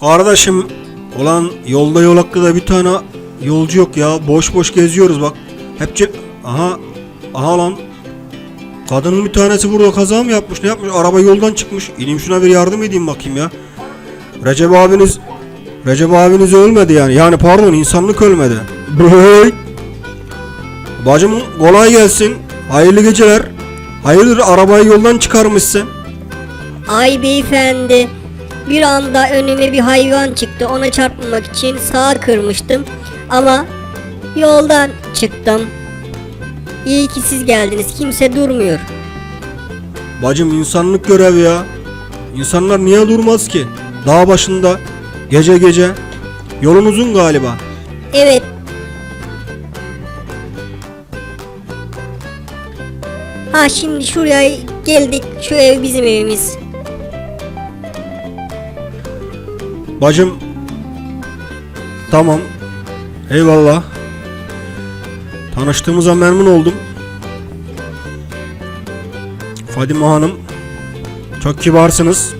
Kardeşim ulan yolda yol hakkında bir tane yolcu yok ya. Boş boş geziyoruz bak. Hep cep... Aha. Aha lan. Kadının bir tanesi burada kaza mı yapmış ne yapmış? Araba yoldan çıkmış. İneyim şuna bir yardım edeyim bakayım ya. Recep abiniz... Recep abiniz ölmedi yani. Yani pardon insanlık ölmedi. Bey. Bacım kolay gelsin. Hayırlı geceler. Hayırdır arabayı yoldan çıkarmışsın. Ay beyefendi. Bir anda önüme bir hayvan çıktı. Ona çarpmamak için sağa kırmıştım. Ama yoldan çıktım. İyi ki siz geldiniz. Kimse durmuyor. Bacım insanlık görevi ya. İnsanlar niye durmaz ki? Dağ başında gece gece. Yolun uzun galiba. Evet. Ha şimdi şuraya geldik. Şu ev bizim evimiz. Bacım tamam. Eyvallah. Tanıştığımıza memnun oldum. Fadime Hanım çok kibarsınız.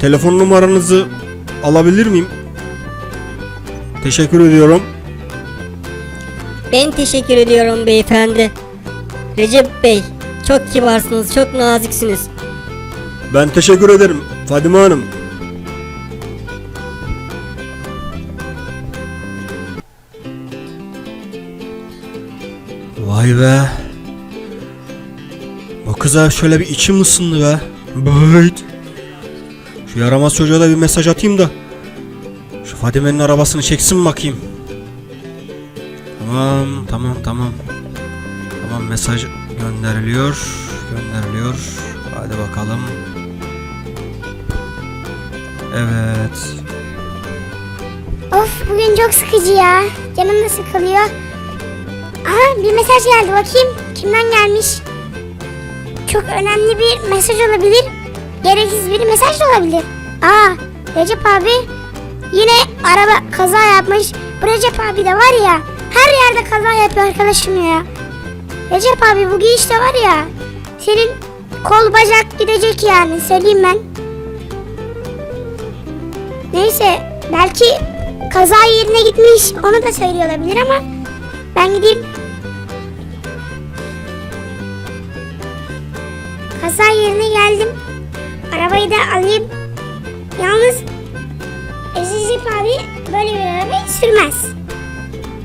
Telefon numaranızı alabilir miyim? Teşekkür ediyorum. Ben teşekkür ediyorum beyefendi. Recep Bey, çok kibarsınız, çok naziksiniz. Ben teşekkür ederim Fadime Hanım. Vay be. Bu kıza şöyle bir içim ısındı be. Bıyt. Şu yaramaz çocuğa da bir mesaj atayım da. Şu Fadime'nin arabasını çeksin bakayım. Tamam, tamam, tamam. Tamam mesaj gönderiliyor. Gönderiliyor. Hadi bakalım. Evet. Of bugün çok sıkıcı ya. Canım da sıkılıyor. Aha bir mesaj geldi bakayım. Kimden gelmiş? Çok önemli bir mesaj olabilir. Gereksiz bir mesaj da olabilir. Aa Recep abi yine araba kaza yapmış. Bu Recep abi de var ya her yerde kaza yapıyor arkadaşım ya. Recep abi bu giyişte var ya senin kol bacak gidecek yani söyleyeyim ben. Neyse belki kaza yerine gitmiş onu da söylüyor olabilir ama ben gideyim. Kaza yerine geldim. Arabayı da alayım. Yalnız Recep abi böyle bir arabayı sürmez.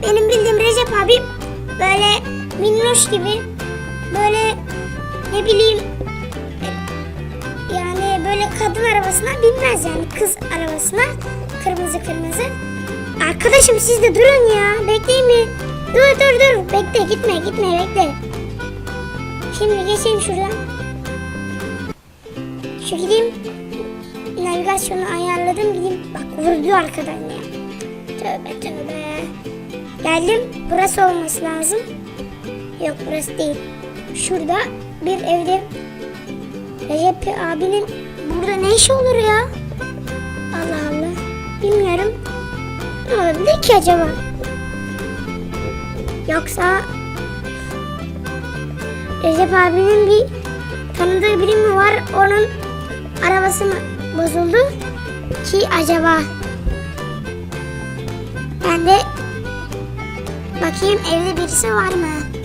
Benim bildiğim Recep abi böyle minnoş gibi böyle ne bileyim yani böyle kadın arabasına binmez yani kız arabasına kırmızı kırmızı. Arkadaşım siz de durun ya bekleyin bir. Dur dur dur bekle gitme gitme bekle. Şimdi geçeyim şuradan. Şu gideyim. Navigasyonu ayarladım gideyim. Bak vurdu arkadan ya. Tövbe tövbe. Geldim. Burası olması lazım. Yok burası değil. Şurada bir evde Recep abinin burada ne işi olur ya? Allah Allah. Bilmiyorum. Ne olabilir ki acaba? Yoksa Recep abinin bir tanıdığı biri mi var? Onun arabası mı bozuldu ki acaba? Ben de bakayım evde birisi var mı?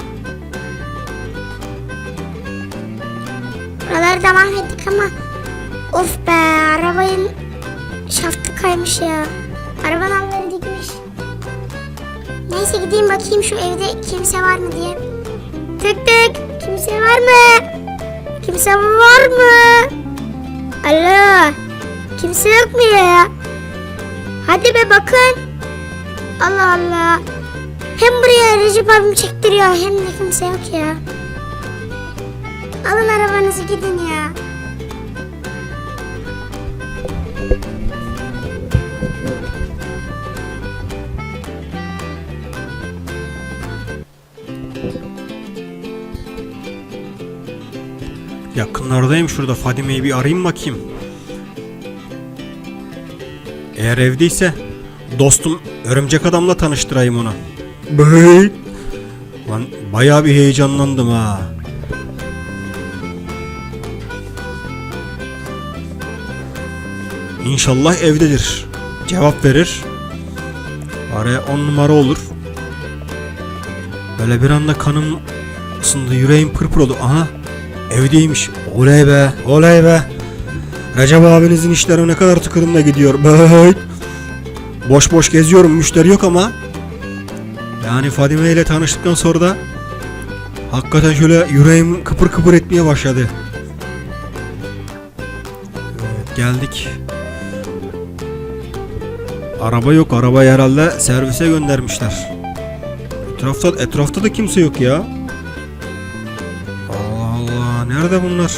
Buraları da mahvettik ama of be arabanın şaftı kaymış ya. Araba nalları dikmiş. Neyse gideyim bakayım şu evde kimse var mı diye. Tık tık kimse var mı? Kimse var mı? Alo kimse yok mu ya? Hadi be bakın. Allah Allah. Hem buraya Recep abim çektiriyor hem de kimse yok ya. Alın arabanızı gidin ya. Yakınlardayım şurada Fadime'yi bir arayayım bakayım. Eğer evdeyse dostum örümcek adamla tanıştırayım onu. Bey. Lan bayağı bir heyecanlandım ha. İnşallah evdedir. Cevap verir. Araya on numara olur. Böyle bir anda kanım ısındı. Yüreğim pırpır oldu. Aha evdeymiş. Oley be oley be. Recep abinizin işleri ne kadar tıkırında gidiyor. Bey. Boş boş geziyorum. Müşteri yok ama. Yani Fadime ile tanıştıktan sonra da hakikaten şöyle yüreğim kıpır kıpır etmeye başladı. Evet, geldik. Araba yok. Arabayı herhalde servise göndermişler. Etrafta, etrafta da kimse yok ya. Allah Allah. Nerede bunlar?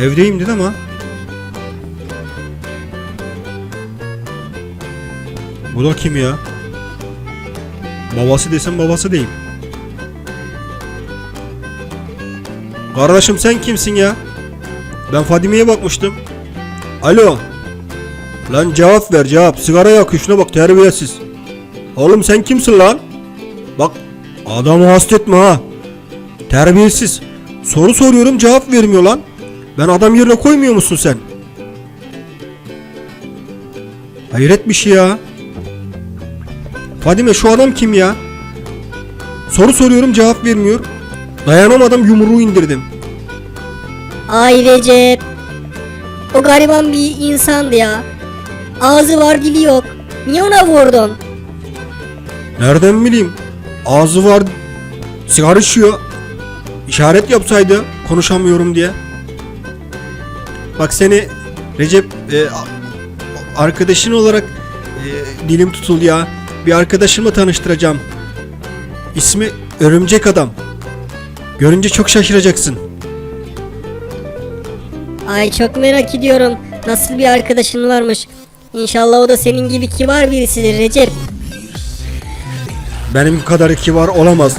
Evdeyim dedi ama. Bu da kim ya? Babası desem babası değil. Kardeşim sen kimsin ya? Ben Fadime'ye bakmıştım. Alo. Lan cevap ver cevap. Sigara yakıyor şuna bak terbiyesiz. Oğlum sen kimsin lan? Bak adamı hastetme ha. Terbiyesiz. Soru soruyorum cevap vermiyor lan. Ben adam yerine koymuyor musun sen? Hayret bir şey ya. Fadime şu adam kim ya? Soru soruyorum cevap vermiyor. Dayanamadım yumruğu indirdim. Ay Recep. O gariban bir insandı ya. Ağzı var dili yok. Niye ona vurdun? Nereden bileyim? Ağzı var. Sigara içiyor. İşaret yapsaydı konuşamıyorum diye. Bak seni Recep e, arkadaşın olarak e, dilim tutuldu ya. Bir arkadaşımla tanıştıracağım. İsmi Örümcek Adam. Görünce çok şaşıracaksın. Ay çok merak ediyorum. Nasıl bir arkadaşın varmış. İnşallah o da senin gibi kibar birisidir Recep. Benim kadar kibar olamaz.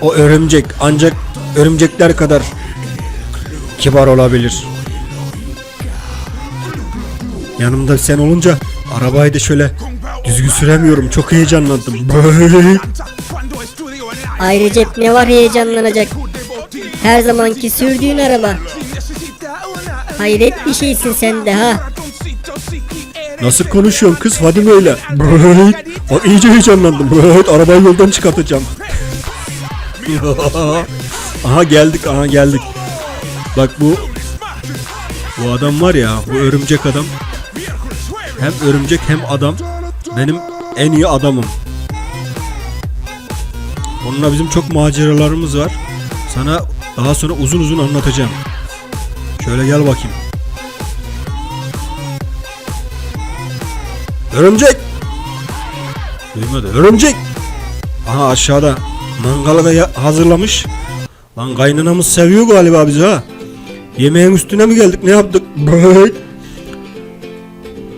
O örümcek ancak örümcekler kadar kibar olabilir. Yanımda sen olunca arabayı da şöyle düzgün süremiyorum. Çok heyecanlandım. Bey. Ay Recep ne var heyecanlanacak. Her zamanki sürdüğün araba. Hayret bir şeysin sen de ha. Nasıl konuşuyorsun kız Fadime öyle? Bey. Bak iyice heyecanlandım. Bey. Arabayı yoldan çıkartacağım. aha geldik aha geldik. Bak bu bu adam var ya bu örümcek adam. Hem örümcek hem adam. Benim en iyi adamım. Onunla bizim çok maceralarımız var. Sana daha sonra uzun uzun anlatacağım. Şöyle gel bakayım. Örümcek! Duymadı. Örümcek! Aha aşağıda. Mangalı da hazırlamış. Lan kaynanamız seviyor galiba bizi ha. Yemeğin üstüne mi geldik ne yaptık? Bey.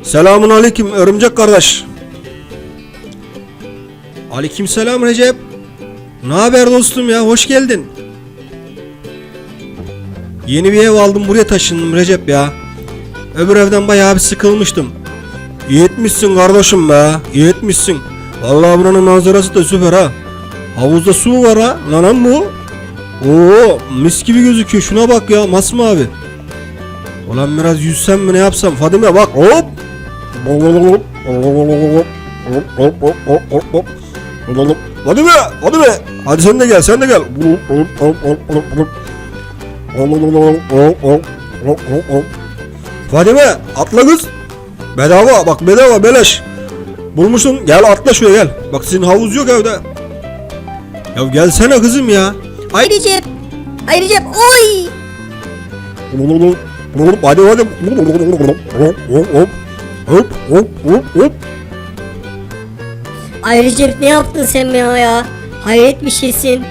Selamun aleyküm örümcek kardeş. Aleyküm selam Recep. Ne haber dostum ya hoş geldin. Yeni bir ev aldım buraya taşındım Recep ya. Öbür evden bayağı bir sıkılmıştım. İyi etmişsin kardeşim be. İyi etmişsin. Vallahi buranın manzarası da süper ha. Havuzda su var ha. Lan bu. Oo mis gibi gözüküyor. Şuna bak ya masmavi. Ulan biraz yüzsem mi ne yapsam? Fadime bak hop. Fadime, Fadime. Hadi sen de gel, sen de gel. Fadime atla kız. Bedava bak bedava beleş. Bulmuşsun gel atla şuraya gel. Bak sizin havuz yok evde. Ya gelsene kızım ya. Ay Recep. Ay Recep oy. Hadi hadi. Hop hop hop hop. Ay Recep ne yaptın sen bana ya? Hayret bir şeysin.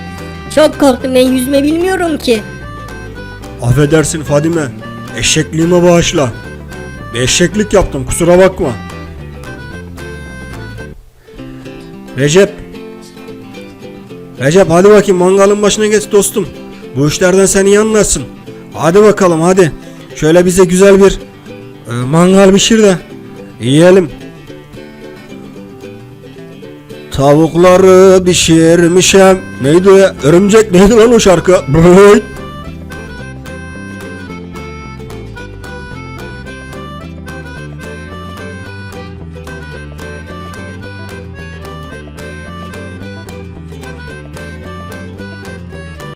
Çok korktum ben yüzme bilmiyorum ki. Affedersin Fadime. Eşekliğime bağışla. Bir eşeklik yaptım kusura bakma. Recep. Recep hadi bakayım mangalın başına geç dostum. Bu işlerden sen iyi anlarsın. Hadi bakalım hadi. Şöyle bize güzel bir e, mangal pişir de yiyelim. Tavukları pişirmişem. Neydi o ya? Örümcek neydi lan o şarkı?